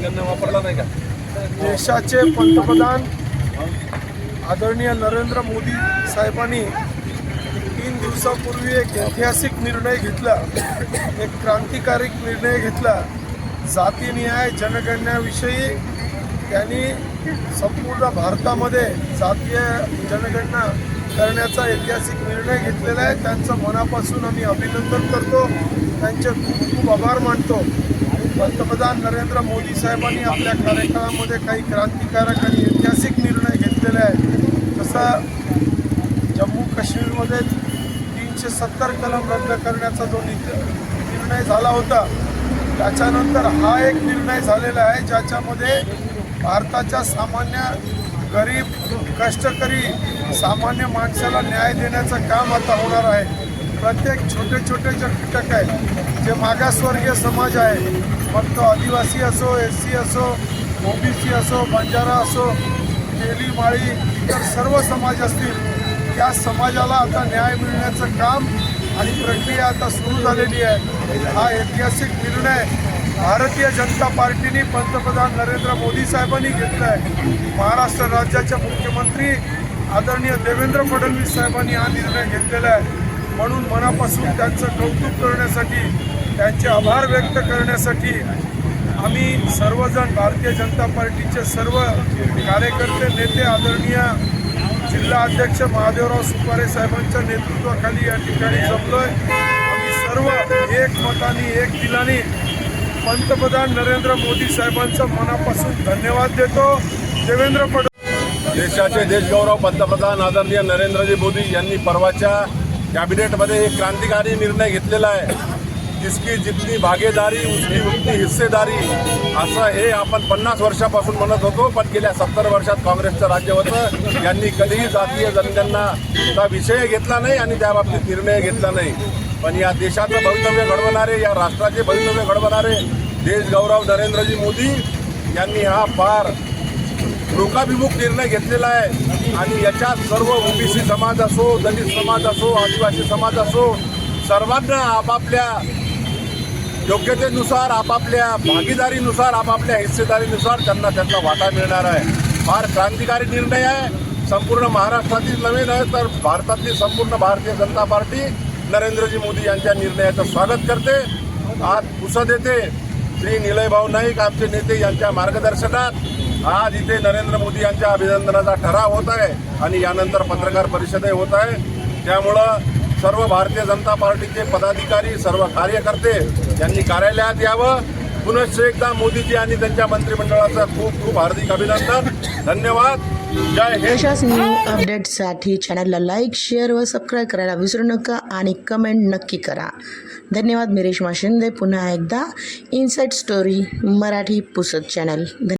त्यांना वापरला नाही का? देशाचे पंतप्रधान आदरणीय नरेंद्र मोदी साहेबांनी तीन दिवसापूर्वी एक ऐतिहासिक निर्णय घेतला. एक क्रांतिकारी निर्णय घेतला. जातीन्याय जनगणनेविषयी त्यांनी संपूर्ण भारतामध्ये जातीय जनगणना करण्याचा ऐतिहासिक निर्णय घेतलेला आहे. त्यांचं मनापासून आम्ही अभिनंदन करतो. त्यांचे खूप खूप आभार मानतो. पंतप्रधान नरेंद्र मोदी साहेबांनी आपल्या कार्यकाळामध्ये काही क्रांतिकारक आणि ऐतिहासिक निर्णय घेतलेले आहेत. जसं जम्मू काश्मीरमध्ये तीनशे सत्तर कलम रद्द करण्याचा जो निर्णय झाला होता त्याच्यानंतर हा एक निर्णय झालेला आहे ज्याच्यामध्ये भारताच्या सामान्य गरीब कष्टकरी सामान्य माणसाला न्याय देण्याचं काम आता होणार आहे. प्रत्येक छोटे छोटे जे घटक आहेत जे मागासवर्गीय समाज आहे मग तो आदिवासी असो एस सी असो ओबीसी असो बंजारा असो तेली माळी इतर सर्व समाज असतील त्या समाजाला आता न्याय मिळण्याचं काम आणि प्रक्रिया आता सुरू झालेली आहे. हा ऐतिहासिक निर्णय भारतीय जनता पार्टीने पंतप्रधान नरेंद्र मोदी साहेबांनी घेतला आहे. महाराष्ट्र राज्याचे मुख्यमंत्री आदरणीय देवेंद्र फडणवीस साहेबांनी हा निर्णय घेतलेला आहे. म्हणून मनापासून त्यांचं कौतुक करण्यासाठी त्यांचे आभार व्यक्त करण्यासाठी आम्ही सर्वजण भारतीय जनता पार्टीचे सर्व कार्यकर्ते नेते आदरणीय जिल्हा अध्यक्ष महादेवराव सुपारे साहेबांच्या नेतृत्वाखाली या ठिकाणी जमलोय. आम्ही सर्व एक मताने एक दिलाने पंतप्रधान नरेंद्र मोदी साहेबांचं मनापासून धन्यवाद देतो. देवेंद्र फडणवीस देशाचे देशगौरव पंतप्रधान आदरणीय नरेंद्रजी मोदी यांनी परवाच्या कॅबिनेटमध्ये एक क्रांतिकारी निर्णय घेतलेला आहे. जिसकी जितनी भागीदारी उसकी उतनी हिस्सेदारी असं हे आपण पन्नास वर्षापासून म्हणत होतो पण गेल्या सत्तर वर्षात काँग्रेसचं राज्य होतं. यांनी कधीही जातीय जनगणनाचा विषय घेतला नाही आणि त्याबाबतीत निर्णय घेतला नाही. पण या देशाचं भवितव्य घडवणारे या राष्ट्राचे भवितव्य घडवणारे देशगौरव नरेंद्रजी मोदी यांनी हा फार लोकाभिमुख निर्णय घेतलेला आहे. आणि याच्यात सर्व ओबीसी समाज असो दलित समाज असो आदिवासी समाज असो सर्वांना आपापल्या योग्यतेनुसार आपापल्या भागीदारीनुसार आपापल्या हिस्सेदारीनुसार त्यांना त्यांना वाटा मिळणार आहे. फार क्रांतिकारी निर्णय आहे. संपूर्ण महाराष्ट्रातील नव्हे नव्हे तर भारतातली संपूर्ण भारतीय जनता पार्टी नरेंद्रजी मोदी यांच्या निर्णयाचं स्वागत करते. आज पुसद येथे श्री निलयभाऊ नाईक आमचे नेते यांच्या मार्गदर्शनात आज इथे नरेंद्र मोदी यांच्या अभिनंदनाचा ठराव होत आहे आणि यानंतर पत्रकार परिषदही होत आहे. त्यामुळं सर्व भारतीय जनता पार्टीचे पदाधिकारी सर्व कार्यकर्ते यांनी कार्यालयात यावं. पुनश्च एकदा मोदीजी आणि त्यांच्या मंत्रिमंडळाचं खूप खूप हार्दिक अभिनंदन. धन्यवाद. जय हिंद. अशाच न्यू अपडेटसाठी चॅनलला लाईक शेअर व सबस्क्राईब करायला विसरू नका आणि कमेंट नक्की करा. धन्यवाद मिरेश माशिंदे. शिंदे पुन्हा एकदा इनसाईट स्टोरी मराठी पुसत चॅनल